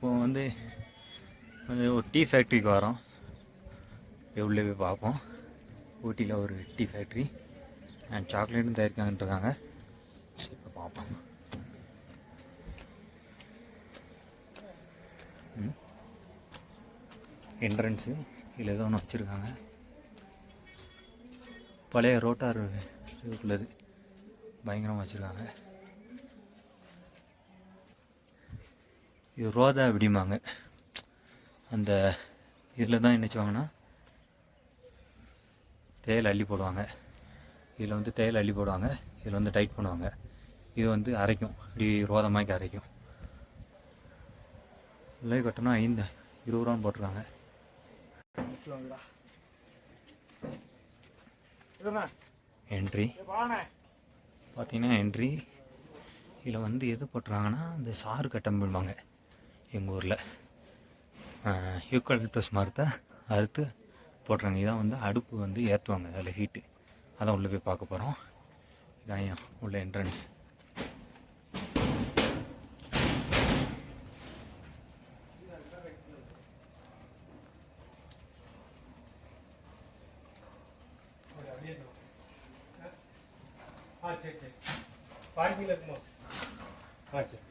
இப்போ வந்து ஒரு டீ ஃபேக்ட்ரிக்கு வரோம். எவ்வளோ உள்ளே போய் பார்ப்போம். ஊட்டியில் ஒரு டீ ஃபேக்ட்ரி அண்ட் சாக்லேட்டும் தயாரிக்காங்கன்ட்ருக்காங்க சரி இப்போ பார்ப்போம். என்ட்ரன்ஸு இதில் ஏதோ ஒன்று வச்சுருக்காங்க. பழைய ரோட்டார் இதுக்குள்ளது பயங்கரமாக வச்சுருக்காங்க. இது ரோதா அப்படிம்பாங்க அந்த இதில் தான் என்ன செய்வாங்கன்னா தேயிலை அள்ளி போடுவாங்க. இதில் வந்து தேயிலை அள்ளி போடுவாங்க. இதில் வந்து டைட் பண்ணுவாங்க. இது வந்து அரைக்கும். இப்படி ரோதமாக்கி அரைக்கும். இல்லை கட்டணம் ஐந்து இருபது ரூபான்னு போட்டிருக்காங்க. என்ட்ரி பார்த்தீங்கன்னா என்ட்ரி இதில் வந்து எது போட்டுறாங்கன்னா இந்த சாறு கட்டம்பிடுவாங்க எங்கள் ஊரில். யூக்கலிப்டஸ் மரத்தை அறுத்து போடுறாங்க. இதான் வந்து அடுப்பு வந்து ஏற்றுவாங்க அதில் ஹீட்டு அதான் உள்ளே போய் பார்க்க போகிறோம். இதான் ஏன் உள்ள என்ட்ரன்ஸ் ஆ சரி சரி. பார்க்கிங்கில் இருக்குமா? ஆ சரி.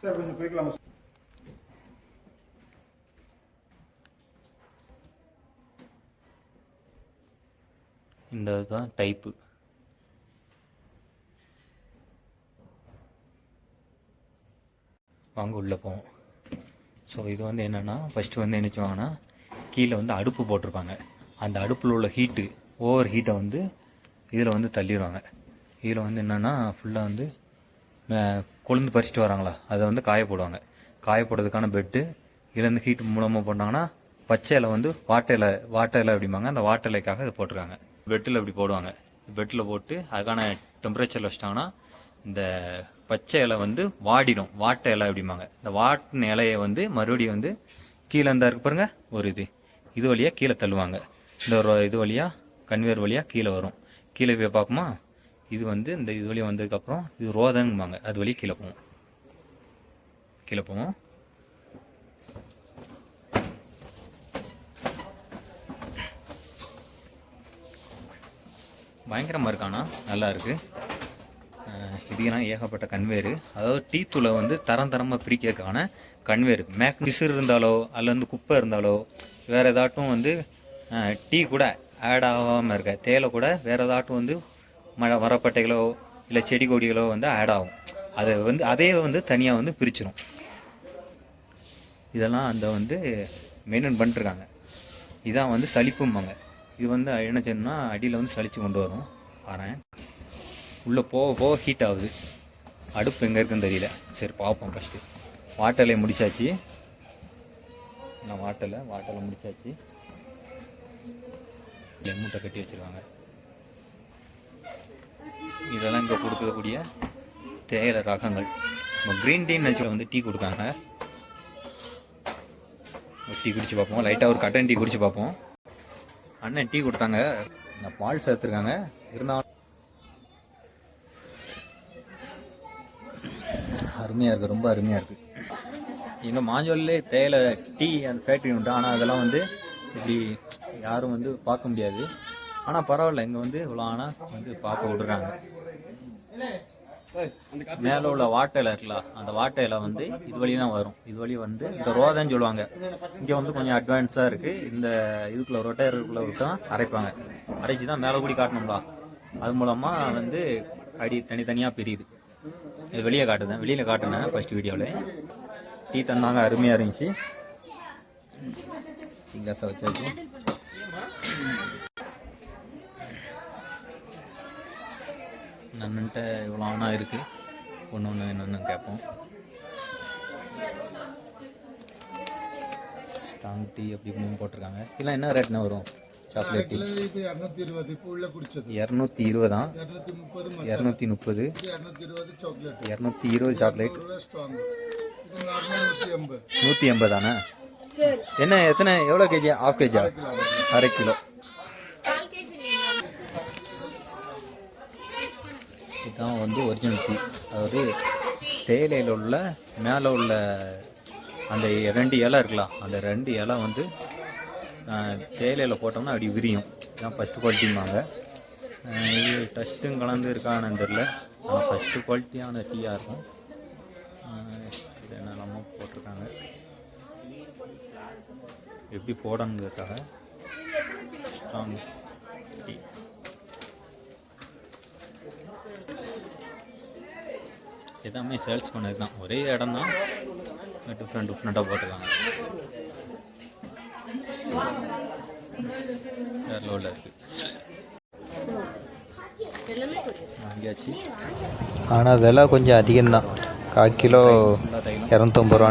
சார் கொஞ்சம் போய்க்கலாமா சார் இந்த தான் டைப்பு. வாங்க உள்ளே போவோம். ஸோ இது வந்து என்னென்னா ஃபஸ்ட்டு வந்து என்ன செய்வாங்கன்னா கீழே வந்து அடுப்பு போட்டிருப்பாங்க. அந்த அடுப்பில் உள்ள ஹீட்டு ஓவர் ஹீட்டை வந்து இதில் வந்து தள்ளிடுவாங்க இதில் வந்து என்னென்னா ஃபுல்லாக வந்து கொழுந்து பறிச்சுட்டு வராங்களா? அதை வந்து காய போடுவாங்க. காய போடுறதுக்கான பெட்டு இதுலேருந்து ஹீட் மூலமாக போட்டாங்கன்னா பச்சை இலை வந்து வாட்டை இலை வாட்டை இலை அப்படிம்பாங்க. அந்த வாட்டை இலைக்காக இதை போட்டிருக்காங்க. பெட்டில் இப்படி போடுவாங்க. பெட்டில் போட்டு அதுக்கான டெம்பரேச்சரில் வச்சிட்டாங்கன்னா இந்த பச்சை இலை வந்து வாடிடும். வாட்டை இலை அப்படிம்பாங்க. இந்த வாட்டின இலையை வந்து மறுபடியும் வந்து கீழே இருந்தால் இருக்கு பாருங்க. ஒரு இது. இது வழியாக கீழே தள்ளுவாங்க. இந்த ஒரு இது வழியாக கன்வேர் வழியாக கீழே வரும். கீழே போய் பார்ப்போமா இது வந்து இந்த இது வழியாக வந்ததுக்கப்புறம் இது ரோதன்பாங்க. அது வழி கீழே போவோம் கீழே போவோம் பயங்கரமாக இருக்கானா நல்லா இருக்கு. அஹ் இதுக்கெல்லாம் ஏகப்பட்ட கன்வேரு அதாவது டீ தூளை வந்து தரம் தரமாக பிரிக்கிறதுக்கான கன்வேரு மேக் பிசுறு இருந்தாலோ அல்ல வந்து குப்பை இருந்தாலோ வேறு ஏதாட்டும் வந்து டீ கூட ஆட் ஆகாமல் இருக்க தேயிலை கூட வேறு ஏதாட்டும் வந்து மழை மரப்பட்டைகளோ இல்லை செடி கொடிகளோ வந்து ஆட் ஆகும். அதை வந்து அதே வந்து தனியாக வந்து பிரிச்சிடும் இதெல்லாம் அந்த வந்து மெயின்டைன் பண்ணிட்டுருக்காங்க. இதான் வந்து சளிப்பும்பாங்க. இது வந்து என்ன செய்யணும்னா அடியில் வந்து சளிச்சு கொண்டு வரும். வரேன் உள்ளே போக போக ஹீட் ஆகுது. அடுப்பு எங்கே இருக்குன்னு தெரியல. சரி பார்ப்போம் ஃபஸ்ட்டு வாட்டலை முடிச்சாச்சு. நான் வாட்டலை வாட்டலை முடிச்சாச்சு. இல்லை மூட்டை கட்டி வச்சுருவாங்க. இதெல்லாம் இங்கே கொடுக்கக்கூடிய தேயிலை ரகங்கள். நம்ம க்ரீன் டீன்னு வச்சு வந்து டீ கொடுக்காங்க ஒரு டீ குடிச்சு பார்ப்போம். லைட்டாக ஒரு கட்டன் டீ குடிச்சு பார்ப்போம். அண்ணன் டீ கொடுத்தாங்க. நான் பால் சேர்த்துருக்காங்க. இருந்தாலும் அருமையாக இருக்குது ரொம்ப அருமையாக இருக்குது இங்கே மாஞ்சோல்லே தேயிலை டீ அந்த ஃபேக்ட்ரி உண்டு. ஆனால் அதெல்லாம் வந்து இப்படி யாரும் வந்து பார்க்க முடியாது. ஆனால் பரவாயில்ல. இங்கே வந்து இவ்வளோ ஆனால் வந்து பார்க்க விடுறாங்க. மேலே உள்ள வாட்டையில் இருக்குல்ல அந்த வாட்டையில் வந்து இது வழி தான் வரும். இது வழி வந்து இந்த ரோதான்னு சொல்லுவாங்க. இங்கே வந்து கொஞ்சம் அட்வான்ஸாக இருக்குது இந்த இதுக்குள்ள ரொட்டையருக்குள்ள தான் அரைப்பாங்க. அரைச்சி தான் மேலே கூடி காட்டணும்ல அது மூலமாக வந்து அடி தனித்தனியாக பிரியுது. இது வெளியே காட்டுதேன் வெளியில் காட்டுனேன் ஃபஸ்ட் வீடியோவில் டீ தந்தாங்க அருமையாக இருந்துச்சு. கிளாஸை வச்சாச்சு. நன்னுன்ட்ட இவ்வளோ ஆனால் இருக்குது ஒன்று ஒன்று என்னென்னு கேட்போம் ஸ்ட்ராங் டீ அப்படி இப்படின்னு போட்டிருக்காங்க. இதெல்லாம் என்ன ரேட்னா வரும்? சாக்லேட் டீ இது இரநூத்தி இருபது. இப்போ உள்ள குடிச்சது. இரநூத்தி இருபதாம் இரநூத்தி முப்பது இரநூத்தி இருபது சாக்லேட் இருபது நூற்றி எண்பது நூற்றி எண்பதானே என்ன எத்தனை எவ்வளோ கேஜி ஆஃப் கேஜா அரை கிலோ. இதுதான் வந்து ஒரிஜினல் டீ அதாவது தேயிலையில் உள்ள மேலே உள்ள அந்த ரெண்டு இலை இருக்கலாம். அந்த ரெண்டு இலை வந்து தேயிலையில் போட்டோம்னா அப்படி விரியும். இதுதான் ஃபஸ்ட்டு குவாலிட்டிம்பாங்க இது டஸ்ட்டும் கலந்து இருக்கான்னு தெரில ஆனால் ஃபஸ்ட்டு குவாலிட்டியான டீயாக இருக்கும். இது என்னெல்லாமோ போட்டிருக்காங்க. எப்படி போடணுங்கிறதுக்காக ஸ்ட்ராங் எல்லாமே சேல்ஸ் பண்ணது தான். ஒரே இடம் தான். டிஃப்ரெண்ட் டிஃப்ரெண்ட்டாக போட்டிருக்காங்க. வேறு லெவலில் இருக்குது வாங்கியாச்சு. ஆனால் விலை கொஞ்சம் அதிகம்தான். கால் கிலோ இரநூத்தொம்பது ரூபா